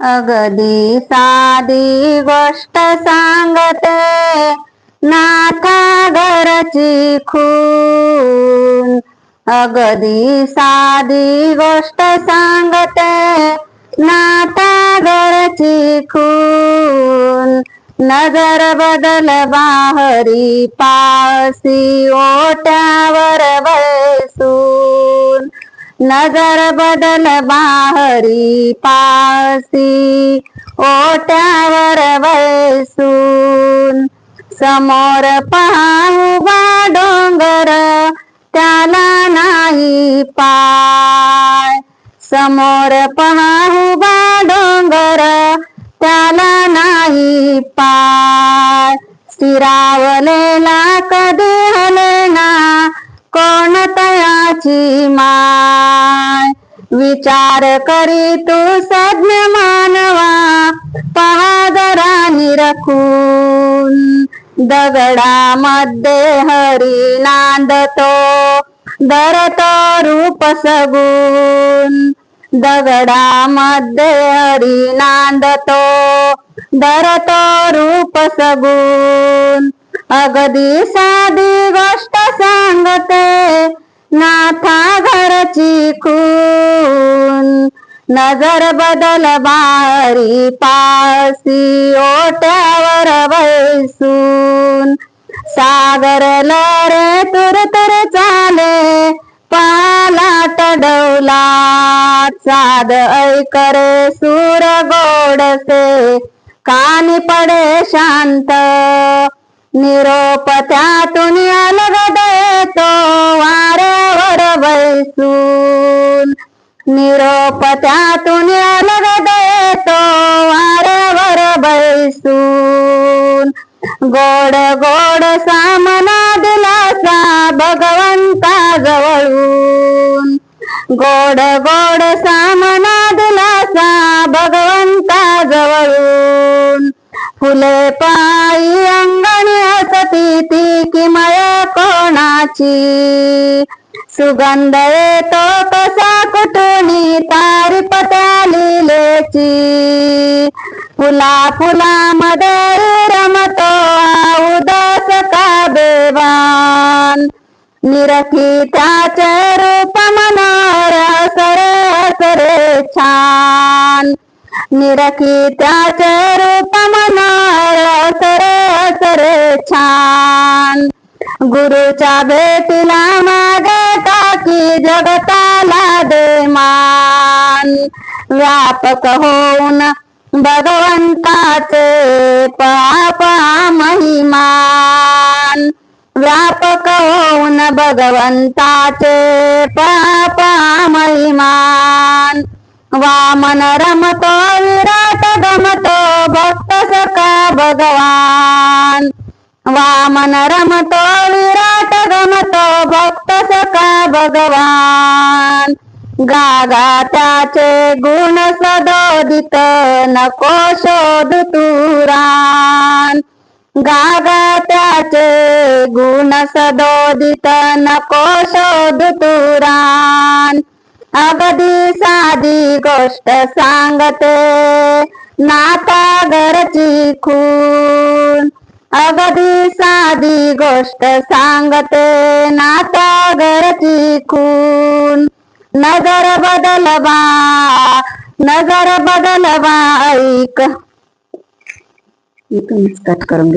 अगदी साधी गोष्ट सांगते. नाथा घरची खून. अगदी साधी गोष्ट सांगते. नाथा घरची खून. नजर बदल बाहरी पासी ओट्यावर नजर बदल बाहरी पासी ओट्यावर वैसून समोर पहाहूबा डोंगर त्याला नाही पाय. समोर पहाहूबा डोंगर त्याला नाही पाय. स्थिरावलेला कधी हलेना कोण तयाची विचार करी तू सज्ञ मानवा पहादरा निरखून. दगडामध्ये हरी नांदतो धरतो रूप सगून दगडामध्ये हरी नांदतो धरतो रूप सगून अगदी साधी गोष्ट सांगते घरची खून नजर बदल बारी पासी ओट्यावर बैसून सागर लरे तुर तुर चाले पाला टडवला चाद ऐकरे सूर गोडसे कानी पडे शांत. निरोप त्यातून अलग देतो वारे निरोप त्यातून अलग देतो वाऱ्यावर बैसून. गोड गोड सामना दिलासा भगवंता जवळून. गोड गोड सामना दिलासा भगवंता जवळून. फुले पायी अंगणी असती ती किमय कोणाची? सुगंध येतो कसा कुठुनी तारी पत्याली लेची फुला फुलामध्ये रमतो उदास का बेवान. निरखी त्याचे रूप मनार सरे सरे छान. निरखी त्याचे रूप मनार सरे सरे छान. गुरुच्या भेटीला मागे टाकी त्याला दे मान. व्यापक होऊन भगवंताचे पापा महिमान व्यापक होऊन भगवंताचे पापा महिमान वामन रमतो विराट गमतो भक्त सका भगवान. वामन रमतो विराट गमतो भक्त सका भगवान. गागा त्याचे गुण सदोदित नको शोध तुरान गागा त्याचे गुण सदोदित नको शोध तुरान अगदी साधी गोष्ट सांगते नाता घरची खून. अगदी साधी गोष्ट सांगते नाता घरची खून. नजर बदलवा नजर बदलवा ऐक. कट करून